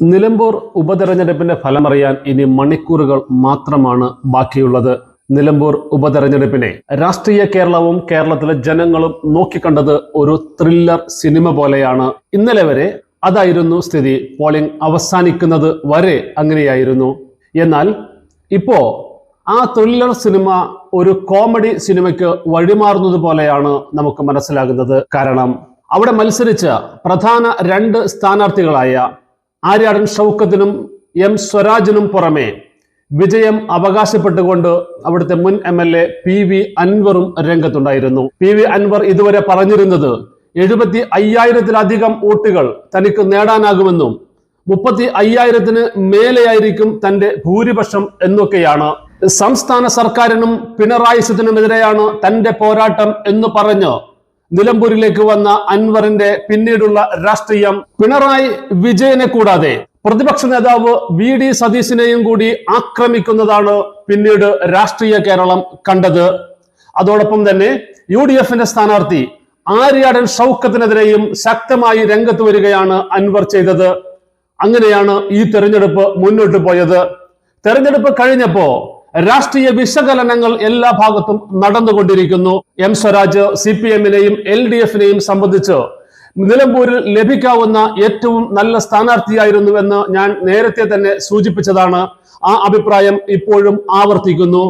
നിലമ്പൂർ ഉപതെരഞ്ഞെടുപ്പിന്റെ ഫലമറിയാൻ ഇനി മണിക്കൂറുകൾ മാത്രമാണ് ബാക്കിയുള്ളത്. നിലമ്പൂർ ഉപതെരഞ്ഞെടുപ്പിനെ രാഷ്ട്രീയ കേരളവും കേരളത്തിലെ ജനങ്ങളും നോക്കിക്കണ്ടത് ഒരു ത്രില്ലർ സിനിമ പോലെയാണ്. ഇന്നലെ വരെ അതായിരുന്നു സ്ഥിതി. പോളിംഗ് അവസാനിക്കുന്നത് വരെ അങ്ങനെയായിരുന്നു. എന്നാൽ ഇപ്പോ ആ ത്രില്ലർ സിനിമ ഒരു കോമഡി സിനിമയ്ക്ക് വഴിമാറുന്നത് പോലെയാണ് നമുക്ക് മനസ്സിലാകുന്നത്. കാരണം അവിടെ മത്സരിച്ച പ്രധാന രണ്ട് സ്ഥാനാർത്ഥികളായ ആര്യാടൻ ഷൗക്കത്തിനും എം സ്വരാജിനും പുറമെ വിജയം അവകാശപ്പെട്ടുകൊണ്ട് അവിടുത്തെ മുൻ M L A P V അൻവറും രംഗത്തുണ്ടായിരുന്നു. പി വി അൻവർ ഇതുവരെ പറഞ്ഞിരുന്നത് എഴുപത്തി അയ്യായിരത്തിലധികം വോട്ടുകൾ തനിക്ക് നേടാനാകുമെന്നും മുപ്പത്തി അയ്യായിരത്തിന് മേലെയായിരിക്കും തന്റെ ഭൂരിപക്ഷം എന്നൊക്കെയാണ്. സംസ്ഥാന സർക്കാരിനും പിണറായി സത്തിനുമെതിരെയാണ് തന്റെ പോരാട്ടം എന്ന് പറഞ്ഞ് നിലമ്പൂരിലേക്ക് വന്ന അൻവറിന്റെ പിന്നീടുള്ള രാഷ്ട്രീയം പിണറായി വിജയനെ കൂടാതെ പ്രതിപക്ഷ നേതാവ് വി ഡി സതീശിനെയും കൂടി ആക്രമിക്കുന്നതാണ് പിന്നീട് രാഷ്ട്രീയ കേരളം കണ്ടത്. അതോടൊപ്പം തന്നെ യു ഡി എഫിന്റെ സ്ഥാനാർത്ഥി ആര്യാടൻ ഷൗക്കത്തിനെതിരെയും ശക്തമായി രംഗത്ത് വരികയാണ് അൻവർ ചെയ്തത്. അങ്ങനെയാണ് ഈ തെരഞ്ഞെടുപ്പ് മുന്നോട്ട് പോയത്. തെരഞ്ഞെടുപ്പ് കഴിഞ്ഞപ്പോ രാഷ്ട്രീയ വിശകലനങ്ങൾ എല്ലാ ഭാഗത്തും നടന്നുകൊണ്ടിരിക്കുന്നു. എം സ്വരാജ് സി പി എമ്മിനെയും എൽ ഡി എഫിനെയും സംബന്ധിച്ച് നിലമ്പൂരിൽ ലഭിക്കാവുന്ന ഏറ്റവും നല്ല സ്ഥാനാർത്ഥിയായിരുന്നുവെന്ന് ഞാൻ നേരത്തെ തന്നെ സൂചിപ്പിച്ചതാണ്. ആ അഭിപ്രായം ഇപ്പോഴും ആവർത്തിക്കുന്നു.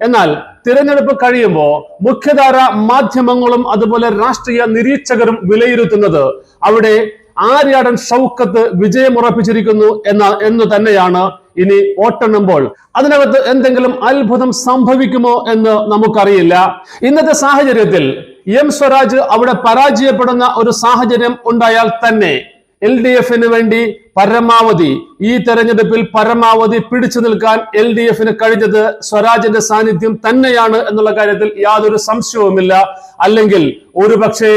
എന്നാൽ തിരഞ്ഞെടുപ്പ് കഴിയുമ്പോൾ മുഖ്യധാര മാധ്യമങ്ങളും അതുപോലെ രാഷ്ട്രീയ നിരീക്ഷകരും വിലയിരുത്തുന്നത് അവിടെ ആര്യാടൻ ഷൗക്കത്ത് വിജയമുറപ്പിച്ചിരിക്കുന്നു എന്ന എന്ന് തന്നെയാണ് ഇനി ഓട്ടെണ്ണുമ്പോൾ അതിനകത്ത് എന്തെങ്കിലും അത്ഭുതം സംഭവിക്കുമോ എന്ന് നമുക്കറിയില്ല. ഇന്നത്തെ സാഹചര്യത്തിൽ എം സ്വരാജ് അവിടെ പരാജയപ്പെടുന്ന ഒരു സാഹചര്യം ഉണ്ടായാൽ തന്നെ എൽ ഡി എഫിന് വേണ്ടി പരമാവധി ഈ തെരഞ്ഞെടുപ്പിൽ പരമാവധി പിടിച്ചു നിൽക്കാൻ എൽ ഡി എഫിന് കഴിഞ്ഞത് സ്വരാജിന്റെ സാന്നിധ്യം തന്നെയാണ് എന്നുള്ള കാര്യത്തിൽ യാതൊരു സംശയവുമില്ല. അല്ലെങ്കിൽ ഒരുപക്ഷെ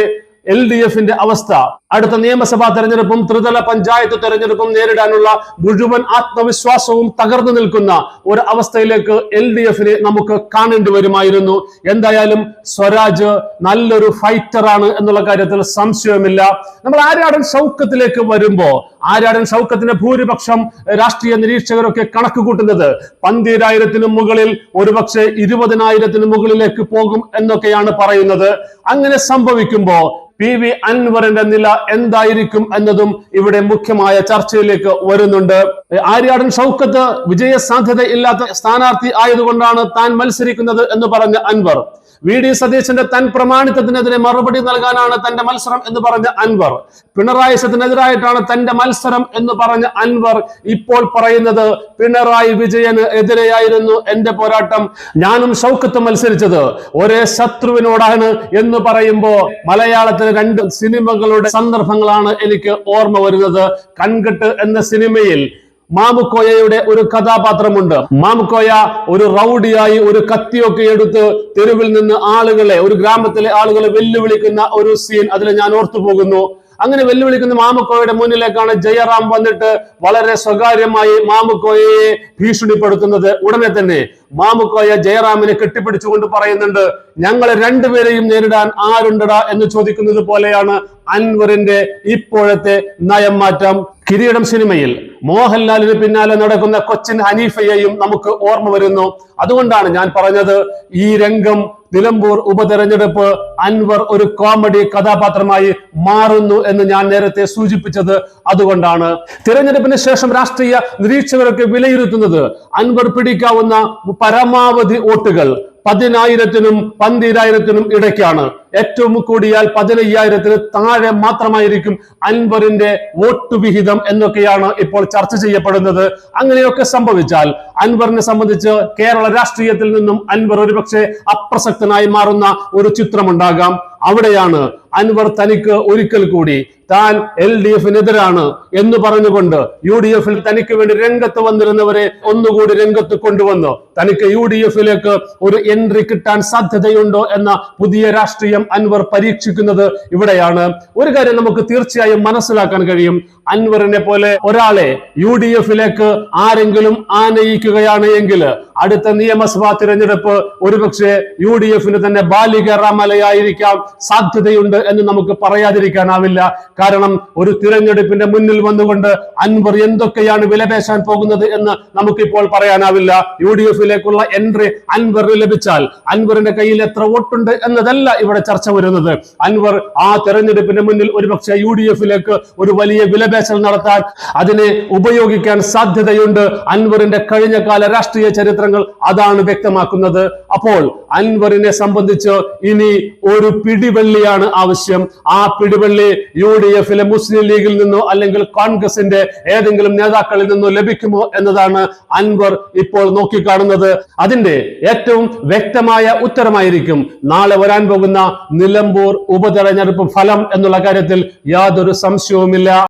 എൽ ഡി എഫിന്റെ അവസ്ഥ അടുത്ത നിയമസഭാ തെരഞ്ഞെടുപ്പും ത്രിതല പഞ്ചായത്ത് തെരഞ്ഞെടുപ്പും നേരിടാനുള്ള മുഴുവൻ ആത്മവിശ്വാസവും തകർന്നു നിൽക്കുന്ന ഒരു അവസ്ഥയിലേക്ക് എൽ ഡി എഫിനെ നമുക്ക് കാണേണ്ടി വരുമായിരുന്നു. എന്തായാലും സ്വരാജ് നല്ലൊരു ഫൈറ്റർ ആണ് എന്നുള്ള കാര്യത്തിൽ സംശയമില്ല നമ്മൾ ആര്യാടൻ ഷൗക്കത്തിലേക്ക് വരുമ്പോ ആര്യാടൻ ഷൗക്കത്തിന്റെ ഭൂരിപക്ഷം രാഷ്ട്രീയ നിരീക്ഷകരൊക്കെ കണക്ക് കൂട്ടുന്നത് പന്തിരായിരത്തിനും മുകളിൽ ഒരുപക്ഷെ ഇരുപതിനായിരത്തിനു മുകളിലേക്ക് പോകും എന്നൊക്കെയാണ് പറയുന്നത്. അങ്ങനെ സംഭവിക്കുമ്പോ പി വി അൻവറിന്റെ നില എന്തായിരിക്കും എന്നതും ഇവിടെ മുഖ്യമായ ചർച്ചയിലേക്ക് വരുന്നുണ്ട്. ആര്യാടൻ ഷൗക്കത്ത് വിജയ സാധ്യത ഇല്ലാത്ത സ്ഥാനാർത്ഥി ആയതുകൊണ്ടാണ് താൻ മത്സരിക്കുന്നത് എന്ന് പറഞ്ഞ അൻവർ. വി ഡി സതീശന്റെ തൻ പ്രമാണിത്വത്തിനെതിരെ മറുപടി നൽകാനാണ് തന്റെ മത്സരം എന്ന് പറഞ്ഞ അൻവർ. പിണറായി സത്തിനെതിരായിട്ടാണ് തന്റെ മത്സരം എന്ന് പറഞ്ഞ അൻവർ ഇപ്പോൾ പറയുന്നത് പിണറായി വിജയന് എതിരെയായിരുന്നു എന്റെ പോരാട്ടം. ഞാനും ഷൗക്കത്ത് മത്സരിച്ചത്. ഒരേ ശത്രുവിനോടാണ് എന്ന് പറയുമ്പോ മലയാളത്തിലെ രണ്ട് സിനിമകളുടെ സന്ദർഭങ്ങളാണ് എനിക്ക് ഓർമ്മ വരുന്നത്. കൺകെട്ട് എന്ന സിനിമയിൽ മാമുക്കോയയുടെ ഒരു കഥാപാത്രമുണ്ട്. മാമുക്കോയ ഒരു റൗഡിയായി ഒരു കത്തിയൊക്കെ എടുത്ത് തെരുവിൽ നിന്ന് ആളുകളെ ഒരു ഗ്രാമത്തിലെ ആളുകളെ വെല്ലുവിളിക്കുന്ന ഒരു സീൻ അതിൽ ഞാൻ ഓർത്തു പോകുന്നു. അങ്ങനെ വെല്ലുവിളിക്കുന്ന മാമുക്കോയുടെ മുന്നിലേക്കാണ് ജയറാം വന്നിട്ട് വളരെ സ്വകാര്യമായി മാമുക്കോയയെ ഭീഷണിപ്പെടുത്തുന്നത്. ഉടനെ തന്നെ മാമുക്കോയ ജയറാമിനെ കെട്ടിപ്പിടിച്ചുകൊണ്ട് പറയുന്നുണ്ട് ഞങ്ങളെ രണ്ടുപേരെയും നേരിടാൻ ആരുണ്ടടാ? എന്ന് ചോദിക്കുന്നത് പോലെയാണ് അൻവറിന്റെ ഇപ്പോഴത്തെ നയം മാറ്റം. കിരീടം സിനിമയിൽ മോഹൻലാലിന് പിന്നാലെ നടക്കുന്ന കൊച്ചിൻ ഹനീഫയെയും നമുക്ക് ഓർമ്മ വരുന്നു. അതുകൊണ്ടാണ് ഞാൻ പറഞ്ഞത് ഈ രംഗം നിലമ്പൂർ ഉപതെരഞ്ഞെടുപ്പ് അൻവർ ഒരു കോമഡി കഥാപാത്രമായി മാറുന്നു എന്ന് ഞാൻ നേരത്തെ സൂചിപ്പിച്ചത്. അതുകൊണ്ടാണ് തിരഞ്ഞെടുപ്പിന് ശേഷം രാഷ്ട്രീയ നിരീക്ഷകരൊക്കെ വിലയിരുത്തുന്നത്. അൻവർ പിടിക്കാവുന്ന പരമാവധി വോട്ടുകൾ പതിനായിരത്തിനും പന്തിരായിരത്തിനും ഇടയ്ക്കാണ്. ഏറ്റവും കൂടിയാൽ പതിനയ്യായിരത്തിന് താഴെ മാത്രമായിരിക്കും അൻവറിന്റെ വോട്ട് വിഹിതം എന്നൊക്കെയാണ് ഇപ്പോൾ ചർച്ച ചെയ്യപ്പെടുന്നത്. അങ്ങനെയൊക്കെ സംഭവിച്ചാൽ അൻവറിനെ സംബന്ധിച്ച് കേരള രാഷ്ട്രീയത്തിൽ നിന്നും അൻവർ ഒരുപക്ഷെ അപ്രസക്തനായി മാറുന്ന ഒരു ചിത്രമുണ്ടാകാം. അവിടെയാണ് അൻവർ തനിക്ക് ഒരിക്കൽ കൂടി താൻ എൽ ഡി എഫിനെതിരാണ് എന്ന് പറഞ്ഞുകൊണ്ട് യു ഡി എഫിൽ തനിക്ക് വേണ്ടി രംഗത്ത് വന്നിരുന്നവരെ ഒന്നുകൂടി രംഗത്ത് കൊണ്ടുവന്നു. തനിക്ക് യു ഡി എഫിലേക്ക് ഒരു എൻട്രി കിട്ടാൻ സാധ്യതയുണ്ടോ എന്ന പുതിയ രാഷ്ട്രീയം അൻവർ പരീക്ഷിക്കുന്നത് ഇവിടെയാണ്. ഒരു കാര്യം നമുക്ക് തീർച്ചയായും മനസ്സിലാക്കാൻ കഴിയും. അൻവറിനെ പോലെ ഒരാളെ യു ഡി എഫിലേക്ക് ആരെങ്കിലും ആനയിക്കുകയാണ് എങ്കിൽ അടുത്ത നിയമസഭാ തിരഞ്ഞെടുപ്പ് ഒരുപക്ഷെ യു ഡി എഫിന് തന്നെ ബാലിക റാമലയായിരിക്കാം. സാധ്യതയുണ്ട് എന്ന് നമുക്ക് പറയാതിരിക്കാനാവില്ല. കാരണം ഒരു തിരഞ്ഞെടുപ്പിന്റെ മുന്നിൽ വന്നുകൊണ്ട് അൻവർ എന്തൊക്കെയാണ് വിലപേശാൻ പോകുന്നത് എന്ന് നമുക്കിപ്പോൾ പറയാനാവില്ല. യു ഡി എഫിലേക്കുള്ള എൻട്രി അൻവറിന് ലഭിച്ചാൽ അൻവറിന്റെ കയ്യിൽ എത്ര വോട്ടുണ്ട് എന്നതല്ല ഇവിടെ ചർച്ച വരുന്നത്. അൻവർ ആ തെരഞ്ഞെടുപ്പിന് മുന്നിൽ ഒരുപക്ഷെ യു ഡി എഫിലേക്ക് ഒരു വലിയ വിലപേശൽ നടത്താൻ അതിനെ ഉപയോഗിക്കാൻ സാധ്യതയുണ്ട്. അൻവറിന്റെ കഴിഞ്ഞ കാല രാഷ്ട്രീയ ചരിത്രങ്ങൾ അതാണ് വ്യക്തമാക്കുന്നത്. അപ്പോൾ അൻവറിനെ സംബന്ധിച്ച് ഇനി ഒരു പിടിവള്ളിയാണ് ആവശ്യം. ആ പിടിവള്ളി യു ഡി എഫിലെ മുസ്ലിം ലീഗിൽ നിന്നോ അല്ലെങ്കിൽ കോൺഗ്രസിന്റെ ഏതെങ്കിലും നേതാക്കളിൽ നിന്നോ ലഭിക്കുമോ എന്നതാണ് അൻവർ ഇപ്പോൾ നോക്കിക്കാണുന്നത്. അതിന്റെ ഏറ്റവും വ്യക്തമായ ഉത്തരമായിരിക്കും നാളെ വരാൻ പോകുന്ന നിലമ്പൂർ ഉപതെരഞ്ഞെടുപ്പ് ഫലം എന്നുള്ള കാര്യത്തിൽ യാതൊരു സംശയവുമില്ല.